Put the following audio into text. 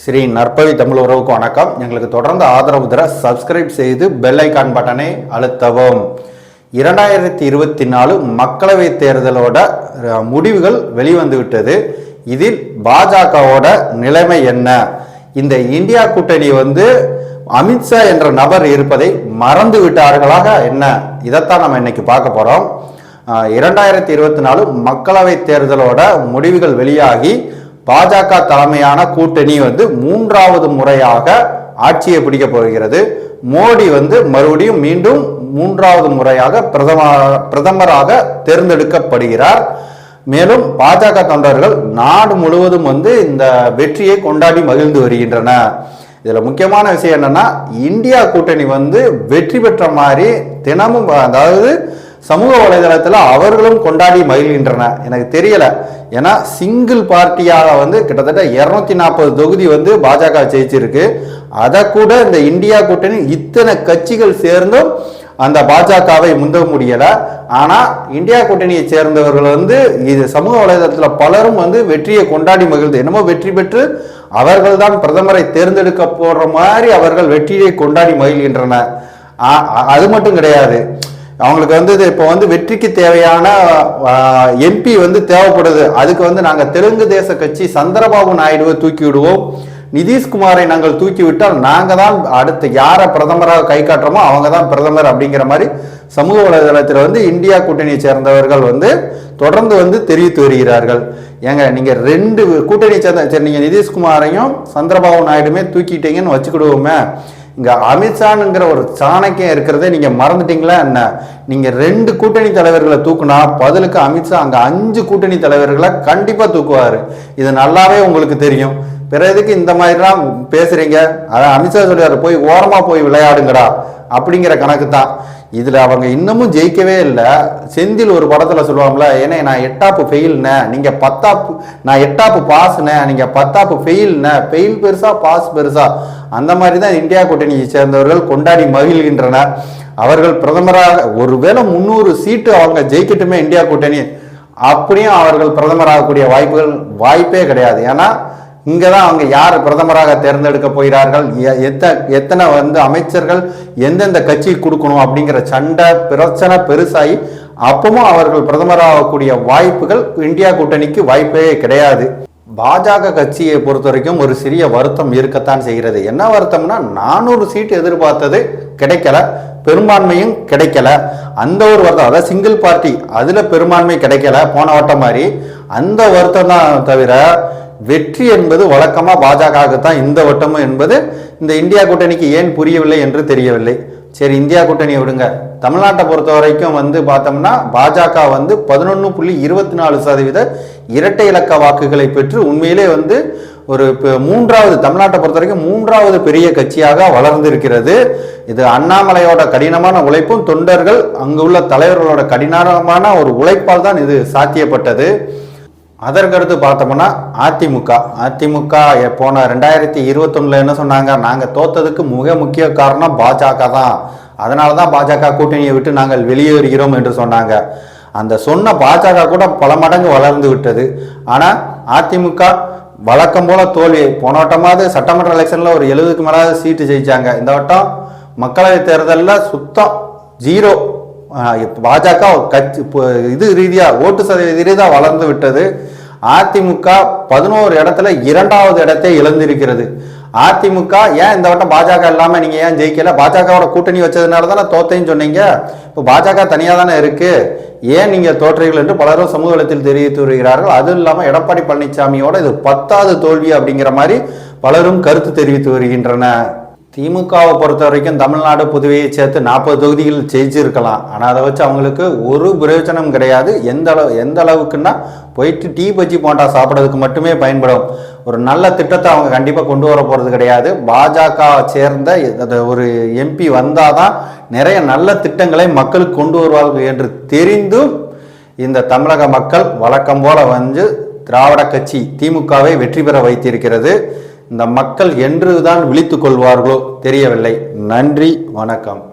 ஸ்ரீ நற்பவி தமிழ் உறவுக்கு வணக்கம். எங்களுக்கு தொடர்ந்து ஆதரவு தர சப்ஸ்கிரைப் செய்து பெல் ஐக்கான் பட்டனை அழுத்தவும். இரண்டாயிரத்தி இருபத்தி நாலு மக்களவைத் தேர்தலோட முடிவுகள் வெளிவந்துவிட்டது. இதில் பாஜகவோட நிலைமை என்ன? இந்த இந்தியா கூட்டணி வந்து அமித்ஷா என்ற நபர் இருப்பதை மறந்து விட்டார்களாக என்ன? இதைத்தான் நம்ம இன்னைக்கு பார்க்க போகிறோம் இரண்டாயிரத்தி இருபத்தி நாலு மக்களவைத் தேர்தலோட முடிவுகள் வெளியாகி பாஜக தலைமையான கூட்டணி வந்து மூன்றாவது முறையாக ஆட்சியை பிடிக்க போகிறது. மோடி வந்து மறுபடியும் மீண்டும் மூன்றாவது முறையாக பிரதம பிரதமராக தேர்ந்தெடுக்கப்படுகிறார். மேலும் பாஜக தொண்டர்கள் நாடு முழுவதும் வந்து இந்த வெற்றியை கொண்டாடி மகிழ்ந்து வருகின்றன. இதில் முக்கியமான விஷயம் என்னன்னா இந்தியா கூட்டணி வந்து வெற்றி பெற்ற மாதிரி தினமும் அதாவது சமூக வலைதளத்தில் அவர்களும் கொண்டாடி மகிழ்கின்றன. எனக்கு தெரியல. ஏன்னா சிங்கிள் பார்ட்டியாக வந்து கிட்டத்தட்ட இரநூத்தி நாற்பது தொகுதி வந்து பாஜக ஜெயிச்சிருக்கு. அதை கூட இந்த இந்தியா கூட்டணி இத்தனை கட்சிகள் சேர்ந்தும் அந்த பாஜகவை முந்த முடியலை. ஆனால் இந்தியா கூட்டணியை சேர்ந்தவர்கள் வந்து இது சமூக வலைதளத்தில் பலரும் வந்து வெற்றியை கொண்டாடி மகிழ்ந்து என்னமோ வெற்றி பெற்று அவர்கள் தான் பிரதமரை தேர்ந்தெடுக்க போடுற மாதிரி அவர்கள் வெற்றியை கொண்டாடி மகிழ்கின்றனர் அது மட்டும் கிடையாது. அவங்களுக்கு வந்து இது இப்போ வந்து வெற்றிக்கு தேவையான எம்பி வந்து தேவைப்படுது. அதுக்கு வந்து நாங்கள் தெலுங்கு தேச கட்சி சந்திரபாபு நாயுடுவை தூக்கி விடுவோம். நிதிஷ்குமாரை நாங்கள் தூக்கி விட்டால் நாங்கள் தான் அடுத்து யாரை பிரதமராக கை காட்டுறோமோ அவங்க தான் பிரதமர் அப்படிங்கிற மாதிரி சமூக வலைதளத்தில் வந்து இந்தியா கூட்டணியை சேர்ந்தவர்கள் வந்து தொடர்ந்து வந்து தெரிவித்து வருகிறார்கள். ஏங்க நீங்கள் ரெண்டு கூட்டணி சேர்ந்த சரி நீங்கள் நிதிஷ்குமாரையும் சந்திரபாபு நாயுடுமே தூக்கிட்டீங்கன்னு வச்சுக்கிடுவோமே. இங்கே அமித்ஷானுங்கிற ஒரு சாணக்கியம் இருக்கிறதே நீங்கள் மறந்துட்டீங்களா என்ன? நீங்கள் ரெண்டு கூட்டணி தலைவர்களை தூக்குனா பதிலுக்கு அமித்ஷா அங்கே அஞ்சு கூட்டணி தலைவர்களை கண்டிப்பாக தூக்குவார். இது நல்லாவே உங்களுக்கு தெரியும். பிற எதுக்கு இந்த மாதிரிலாம் பேசுகிறீங்க அதான் அமித்ஷா சொல்லியார் போய் ஓரமாக போய் விளையாடுங்கடா. அப்படிங்கிற கணக்கு தான் இதில் அவங்க இன்னமும் ஜெயிக்கவே இல்லை. செந்தில் ஒரு படத்தில் சொல்லுவாங்கள ஏன்னா நான் எட்டாப்பு ஃபெயில்னே. நீங்கள் பத்தாப்பு நான் எட்டாப்பு பாஸ்னே. நீங்கள் பத்தாப்பு ஃபெயில்னே. ஃபெயில் பெருசா பாஸ் பெருசா. அந்த மாதிரி தான் இந்தியா கூட்டணியை சேர்ந்தவர்கள் கொண்டாடி மகிழ்கின்றனர். அவர்கள் பிரதமராக ஒருவேளை முந்நூறு சீட்டு அவங்க ஜெயிக்கட்டுமே இந்தியா கூட்டணி. அப்படியும் அவர்கள் பிரதமராகக்கூடிய வாய்ப்புகள் வாய்ப்பே கிடையாது. ஏன்னா இங்கே தான் அவங்க யார் பிரதமராக தேர்ந்தெடுக்க போகிறார்கள்? எ- எத்த எத்தனை வந்து அமைச்சர்கள் எந்தெந்த கட்சி கொடுக்கணும் அப்படிங்கிற சண்டை பிரச்சனை பெருசாகி அப்பவும் அவர்கள் பிரதமராகக்கூடிய வாய்ப்புகள் இந்தியா கூட்டணிக்கு வாய்ப்பே கிடையாது. பாஜக கட்சியை பொறுத்த வரைக்கும் ஒரு சிறிய வருத்தம் இருக்கத்தான் செய்கிறது. என்ன வருத்தம்னா நானூறு சீட் எதிர்பார்த்தது கிடைக்கல பெரும்பான்மையும் கிடைக்கல. அந்த ஒரு வருத்தம் அதாவது சிங்கிள் பார்ட்டி அதில் பெரும்பான்மை கிடைக்கல போன வட்டம் மாதிரி. அந்த வருத்தம் தான் தவிர வெற்றி என்பது வழக்கமாக பாஜகவுக்கு தான் இந்த வட்டமும் என்பது இந்த இந்தியா கூட்டணிக்கு ஏன் புரியவில்லை என்று தெரியவில்லை. சரி இந்தியா கூட்டணியை விடுங்க. தமிழ்நாட்டை பொறுத்த வரைக்கும் வந்து பார்த்தோம்னா பாஜக வந்து பதினொன்று புள்ளி இருபத்தி நாலு சதவீத இரட்டை இலக்க வாக்குகளை பெற்று உண்மையிலே வந்து ஒரு மூன்றாவது தமிழ்நாட்டை பொறுத்த வரைக்கும் மூன்றாவது பெரிய கட்சியாக வளர்ந்திருக்கிறது. இது அண்ணாமலையோட கடினமான உழைப்பும் தொண்டர்கள் அங்குள்ள தலைவர்களோட கடினமான ஒரு உழைப்பால் தான் இது சாத்தியப்பட்டது. அதற்கடுத்து பார்த்தோம்னா அதிமுக. அதிமுக போன ரெண்டாயிரத்தி இருபத்தொன்னுல என்ன சொன்னாங்க? நாங்கள் தோத்ததுக்கு மிக முக்கிய காரணம் பாஜக தான். அதனால தான் பாஜக கூட்டணியை விட்டு நாங்கள் வெளியேறுகிறோம் என்று சொன்னாங்க. அந்த சொன்ன பாஜக கூட பல மடங்கு வளர்ந்து விட்டது. ஆனால் அதிமுக வழக்கம் போல தோல்வி. போன வட்டமாவது சட்டமன்ற எலெக்ஷனில் ஒரு எழுபதுக்கு மேலாவது சீட்டு ஜெயிச்சாங்க. இந்த வட்டம் மக்களவைத் தேர்தலில் சுத்தம் ஜீரோ. பாஜக கட்சி இப்போ இது ரீதியாக ஓட்டு சதவீத ரீதியாக வளர்ந்து விட்டது. அதிமுக பதினோரு இடத்துல இரண்டாவது இடத்தை இழந்திருக்கிறது. அதிமுக ஏன் இந்த வட்டம் பாஜக இல்லாம நீங்க ஏன் ஜெயிக்கல? பாஜகவோட கூட்டணி வச்சதுனால தானே தோத்தேன்னு சொன்னீங்க. இப்போ பாஜக தனியா தானே இருக்கு. ஏன் நீங்க தோற்றீர்கள் என்று பலரும் சமூக வலைத்தில் தெரிவித்து வருகிறார்கள். அதுவும் இல்லாம எடப்பாடி பழனிசாமியோட இது பத்தாவது தோல்வி அப்படிங்கிற மாதிரி பலரும் கருத்து தெரிவித்து வருகின்றன. திமுகவை பொறுத்த வரைக்கும் தமிழ்நாடு புதுவையை சேர்த்து நாற்பது தொகுதிகள் ஜெயிச்சிருக்கலாம். ஆனால் அதை வச்சு அவங்களுக்கு ஒரு பிரயோஜனம் கிடையாது. எந்த அளவு எந்த அளவுக்குன்னா போயிட்டு டீ பஜ்ஜி போண்டா சாப்பிட்றதுக்கு மட்டுமே பயன்படும். ஒரு நல்ல திட்டத்தை அவங்க கண்டிப்பாக கொண்டு வர போகிறது கிடையாது. பாஜக சேர்ந்த ஒரு எம்பி வந்தால் தான் நிறைய நல்ல திட்டங்களை மக்களுக்கு கொண்டு வருவார்கள் என்று தெரிந்தும் இந்த தமிழக மக்கள் வழக்கம் போல வந்து திராவிட கட்சி திமுகவை வெற்றி பெற வைத்திருக்கிறது. இந்த மக்கள் என்றுதான் விழித்துக் கொள்வார்களோ தெரியவில்லை. நன்றி வணக்கம்.